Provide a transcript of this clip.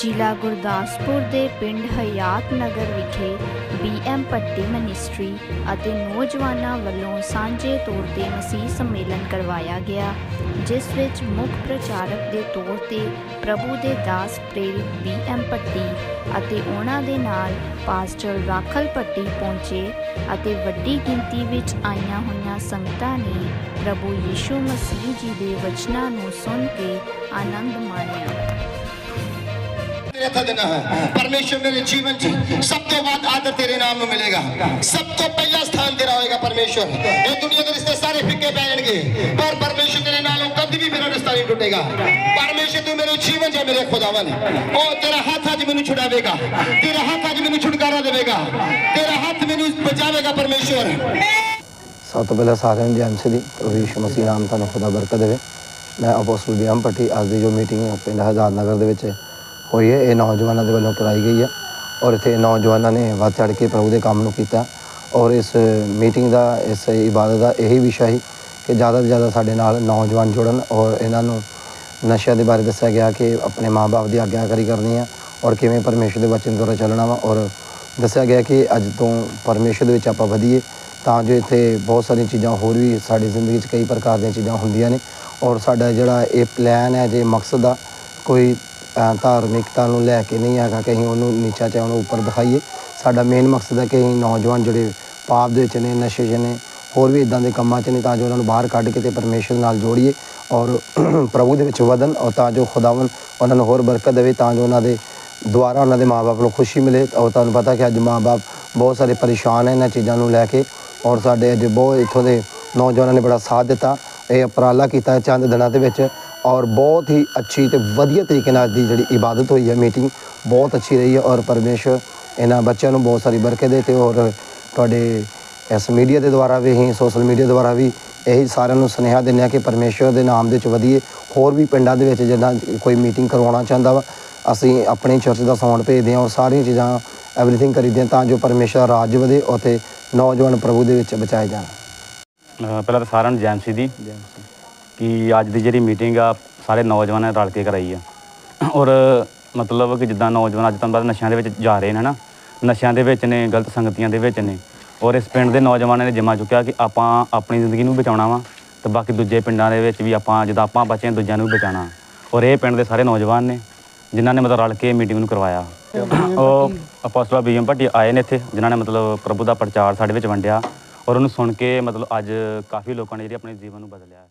ਜ਼ਿਲ੍ਹਾ ਗੁਰਦਾਸਪੁਰ ਦੇ ਪਿੰਡ ਹਯਾਤ ਨਗਰ ਵਿਖੇ ਬੀਐਮ ਪੱਟੀ ਮਿਨਿਸਟਰੀ ਅਤੇ ਨੌਜਵਾਨਾਂ ਵੱਲੋਂ ਸਾਂਝੇ ਤੌਰ ਤੇ ਮਸੀਹ ਸੰਮੇਲਨ ਕਰਵਾਇਆ ਗਿਆ, ਜਿਸ ਵਿੱਚ ਮੁੱਖ ਪ੍ਰਚਾਰਕ ਦੇ ਤੌਰ ਤੇ ਪ੍ਰਭੂ ਦੇ ਦਾਸ ਪ੍ਰੇਰਿਤ ਬੀਐਮ ਪੱਟੀ ਅਤੇ ਉਹਨਾਂ ਦੇ ਨਾਲ ਪਾਸਟਰ ਰਾਖਲ ਪੱਟੀ ਪਹੁੰਚੇ ਅਤੇ ਵੱਡੀ ਗਿਣਤੀ ਵਿੱਚ ਆਈਆਂ ਹੋਈਆਂ ਸੰਗਤਾਂ ਨੇ ਪ੍ਰਭੂ ਯੀਸ਼ੂ ਮਸੀਹ ਜੀ ਦੇ ਵਚਨਾਂ ਨੂੰ ਸੁਣ ਕੇ ਆਨੰਦ ਮਾਣਿਆ। ਤੇਰੇ ਭਜਨ ਹੈ। ਪਰਮੇਸ਼ਰ ਮੇਰੇ ਜੀਵਨ 'ਚ ਸਭ ਤੋਂ ਬਾਅਦ ਆਦਰ ਤੇਰੇ ਨਾਮ ਨੂੰ ਮਿਲੇਗਾ। ਸਭ ਤੋਂ ਪਹਿਲਾ ਸਥਾਨ ਤੇਰਾ ਹੋਏਗਾ ਪਰਮੇਸ਼ਰ। ਇਹ ਦੁਨੀਆ ਦੇ ਰਿਸ਼ਤੇ ਸਾਰੇ ਫਿੱਕੇ ਪੈ ਜਾਣਗੇ। ਪਰ ਪਰਮੇਸ਼ਰ ਤੇਰੇ ਨਾਲੋਂ ਕਦੀ ਵੀ ਮੇਰਾ ਰਿਸ਼ਤਾ ਨਹੀਂ ਟੁੱਟੇਗਾ। ਪਰਮੇਸ਼ਰ ਤੂੰ ਮੇਰੇ ਜੀਵਨ 'ਚ ਮੇਰੇ ਖੁਦਾਵੰ ਉਹ ਤੇਰਾ ਹੱਥ ਅੱਜ ਮੈਨੂੰ ਛੁਡਾਵੇਗਾ। ਤੇਰਾ ਹੱਥ ਅੱਜ ਮੈਨੂੰ ਛੁਟਕਾਰਾ ਦੇਵੇਗਾ। ਤੇਰਾ ਹੱਥ ਮੈਨੂੰ ਬਚਾਵੇਗਾ ਪਰਮੇਸ਼ਰ। ਸਭ ਤੋਂ ਪਹਿਲਾਂ ਸਾਰਿਆਂ ਨੂੰ ਜੈ ਦੀ ਪ੍ਰਭੂ ਯਿਸੂ ਮਸੀਹ ਨਾਮ ਤੁਹਾਨੂੰ ਖੁਦਾ ਬਰਕਤ ਦੇਵੇ। ਮੈਂ ਅਪੋਸਲ ਬਿਆਮ ਪੱਟੀ ਅੱਜ ਦੀ ਜੋ ਮੀਟਿੰਗ ਹੈ ਪਿੰਡ ਹਜ਼ਾਰ ਨਗਰ ਦੇ ਵਿੱਚ ਹੋਈ ਹੈ, ਇਹ ਨੌਜਵਾਨਾਂ ਦੇ ਵੱਲੋਂ ਕਰਾਈ ਗਈ ਹੈ ਔਰ ਇੱਥੇ ਨੌਜਵਾਨਾਂ ਨੇ ਵੱਧ ਚੜ ਕੇ ਪ੍ਰਭੂ ਦੇ ਕੰਮ ਨੂੰ ਕੀਤਾ ਔਰ ਇਸ ਮੀਟਿੰਗ ਦਾ, ਇਸ ਇਬਾਦਤ ਦਾ ਇਹੀ ਵਿਸ਼ਾ ਸੀ ਕਿ ਜ਼ਿਆਦਾ ਤੋਂ ਜ਼ਿਆਦਾ ਸਾਡੇ ਨਾਲ ਨੌਜਵਾਨ ਜੁੜਨ ਔਰ ਇਹਨਾਂ ਨੂੰ ਨਸ਼ਿਆਂ ਦੇ ਬਾਰੇ ਦੱਸਿਆ ਗਿਆ ਕਿ ਆਪਣੇ ਮਾਪੇ ਦੀ ਆਗਿਆਕਾਰੀ ਕਰਨੀ ਆ ਔਰ ਕਿਵੇਂ ਪਰਮੇਸ਼ਰ ਦੇ ਵਚਨ ਦੁਆਰਾ ਚੱਲਣਾ ਵਾ ਔਰ ਦੱਸਿਆ ਗਿਆ ਕਿ ਅੱਜ ਤੋਂ ਪਰਮੇਸ਼ਰ ਦੇ ਵਿੱਚ ਆਪਾਂ ਵਧੀਏ ਤਾਂ ਜੋ ਇੱਥੇ ਬਹੁਤ ਸਾਰੀਆਂ ਚੀਜ਼ਾਂ ਹੋਰ ਵੀ ਸਾਡੀ ਜ਼ਿੰਦਗੀ 'ਚ ਕਈ ਪ੍ਰਕਾਰ ਦੀਆਂ ਚੀਜ਼ਾਂ ਹੁੰਦੀਆਂ ਨੇ ਔਰ ਸਾਡਾ ਜਿਹੜਾ ਇਹ ਪਲਾਨ ਹੈ, ਜੇ ਮਕਸਦ ਆ ਕੋਈ ਧਾਰਮਿਕਤਾ ਨੂੰ ਲੈ ਕੇ ਨਹੀਂ ਹੈਗਾ ਕਿ ਅਸੀਂ ਉਹਨੂੰ ਨੀਚਾ ਚਾਹੇ ਉਹਨੂੰ ਉੱਪਰ ਦਿਖਾਈਏ। ਸਾਡਾ ਮੇਨ ਮਕਸਦ ਹੈ ਕਿ ਅਸੀਂ ਨੌਜਵਾਨ ਜਿਹੜੇ ਪਾਪ ਦੇ ਵਿੱਚ ਨੇ, ਨਸ਼ੇ 'ਚ ਨੇ, ਹੋਰ ਵੀ ਇਦਾਂ ਦੇ ਕੰਮਾਂ 'ਚ ਨੇ, ਤਾਂ ਜੋ ਉਹਨਾਂ ਨੂੰ ਬਾਹਰ ਕੱਢ ਕੇ ਤੇ ਪਰਮੇਸ਼ਰ ਨਾਲ ਜੋੜੀਏ ਔਰ ਪ੍ਰਭੂ ਦੇ ਵਿੱਚ ਵਧਣ ਔਰ ਤਾਂ ਜੋ ਖੁਦਾਵੰ ਉਹਨਾਂ ਨੂੰ ਹੋਰ ਬਰਕਤ ਦੇਵੇ, ਤਾਂ ਜੋ ਉਹਨਾਂ ਦੇ ਦੁਆਰਾ ਉਹਨਾਂ ਦੇ ਮਾਪੇ ਨੂੰ ਖੁਸ਼ੀ ਮਿਲੇ। ਔਰ ਤੁਹਾਨੂੰ ਪਤਾ ਕਿ ਅੱਜ ਮਾਪੇ ਬਹੁਤ ਸਾਰੇ ਪਰੇਸ਼ਾਨ ਹੈ ਇਹਨਾਂ ਚੀਜ਼ਾਂ ਨੂੰ ਲੈ ਕੇ ਔਰ ਸਾਡੇ ਅੱਜ ਬਹੁਤ ਇੱਥੋਂ ਦੇ ਨੌਜਵਾਨਾਂ ਨੇ ਬੜਾ ਸਾਥ ਦਿੱਤਾ। ਇਹ ਉਪਰਾਲਾ ਕੀਤਾ ਚੰਦ ਦਿਨਾਂ ਦੇ ਵਿੱਚ। ਔਰ ਬਹੁਤ ਹੀ ਅੱਛੀ ਤੇ ਵਧੀਆ ਤਰੀਕੇ ਨਾਲ ਅੱਜ ਦੀ ਜਿਹੜੀ ਇਬਾਦਤ ਹੋਈ ਹੈ ਮੀਟਿੰਗ ਬਹੁਤ ਅੱਛੀ ਰਹੀ ਹੈ ਔਰ ਪਰਮੇਸ਼ਰ ਇਹਨਾਂ ਬੱਚਿਆਂ ਨੂੰ ਬਹੁਤ ਸਾਰੀ ਬਰਕਤ ਦੇ ਤੇ ਔਰ ਤੁਹਾਡੇ ਇਸ ਮੀਡੀਆ ਦੇ ਦੁਆਰਾ ਵੀ ਅਸੀਂ ਸੋਸ਼ਲ ਮੀਡੀਆ ਦੁਆਰਾ ਵੀ ਇਹੀ ਸਾਰਿਆਂ ਨੂੰ ਸੁਨੇਹਾ ਦਿੰਦੇ ਹਾਂ ਕਿ ਪਰਮੇਸ਼ਰ ਦੇ ਨਾਮ ਦੇ ਵਿੱਚ ਵਧੀਏ। ਹੋਰ ਵੀ ਪਿੰਡਾਂ ਦੇ ਵਿੱਚ ਜਿੱਦਾਂ ਕੋਈ ਮੀਟਿੰਗ ਕਰਵਾਉਣਾ ਚਾਹੁੰਦਾ ਵਾ, ਅਸੀਂ ਆਪਣੀ ਚਰਚ ਦਾ ਸਾਊਂਡ ਭੇਜਦੇ ਹਾਂ ਔਰ ਸਾਰੀਆਂ ਚੀਜ਼ਾਂ ਐਵਰੀਥਿੰਗ ਕਰੀਦੇ ਹਾਂ ਤਾਂ ਜੋ ਪਰਮੇਸ਼ਰ ਦਾ ਰਾਜ ਵਧੇ ਅਤੇ ਨੌਜਵਾਨ ਪ੍ਰਭੂ ਦੇ ਵਿੱਚ ਬਚਾਏ ਜਾਣ। ਪਹਿਲਾਂ ਤਾਂ ਸਾਰਿਆਂ ਨੂੰ ਜੈਮਸੀ ਦੀ। ਕਿ ਅੱਜ ਦੀ ਜਿਹੜੀ ਮੀਟਿੰਗ ਆ ਸਾਰੇ ਨੌਜਵਾਨਾਂ ਨੇ ਰਲ ਕੇ ਕਰਾਈ ਆ। ਔਰ ਮਤਲਬ ਕਿ ਜਿੱਦਾਂ ਨੌਜਵਾਨ ਅੱਜ ਤੁਹਾਨੂੰ ਪਤਾ ਨਸ਼ਿਆਂ ਦੇ ਵਿੱਚ ਜਾ ਰਹੇ ਨੇ ਹਨਾ ਨਸ਼ਿਆਂ ਦੇ ਵਿੱਚ ਨੇ ਗਲਤ ਸੰਗਤੀਆਂ ਦੇ ਵਿੱਚ ਨੇ। ਔਰ ਇਸ ਪਿੰਡ ਦੇ ਨੌਜਵਾਨਾਂ ਨੇ ਜਿੰਮਾ ਚੁੱਕਿਆ ਕਿ ਆਪਾਂ ਆਪਣੀ ਜ਼ਿੰਦਗੀ ਨੂੰ ਬਚਾਉਣਾ ਵਾ ਤੇ ਬਾਕੀ ਦੂਜੇ ਪਿੰਡਾਂ ਦੇ ਵਿੱਚ ਵੀ ਆਪਾਂ ਜਿੱਦਾਂ ਆਪਾਂ ਬਚੇ ਹਾਂ, ਦੂਜਿਆਂ ਨੂੰ ਵੀ ਬਚਾਉਣਾ। ਔਰ ਇਹ ਪਿੰਡ ਦੇ ਸਾਰੇ ਨੌਜਵਾਨ ਨੇ ਜਿਨ੍ਹਾਂ ਨੇ ਮਤਲਬ ਰਲ ਕੇ ਮੀਟਿੰਗ ਨੂੰ ਕਰਵਾਇਆ। ਉਹ ਅਪੋਸਟਲ ਬੀਐਮ ਭੱਟੀ ਆਏ ਨੇ ਇੱਥੇ ਜਿਨ੍ਹਾਂ ਨੇ ਮਤਲਬ ਪ੍ਰਭੂ ਦਾ ਪ੍ਰਚਾਰ ਸਾਡੇ ਵਿੱਚ ਵੰਡਿਆ। ਔਰ ਉਹਨੂੰ ਸੁਣ ਕੇ ਮਤਲਬ ਅੱਜ ਕਾਫੀ ਲੋਕਾਂ ਨੇ ਜਿਹੜੀ ਆਪਣੇ ਜੀਵਨ ਨੂੰ ਬਦਲਿਆ।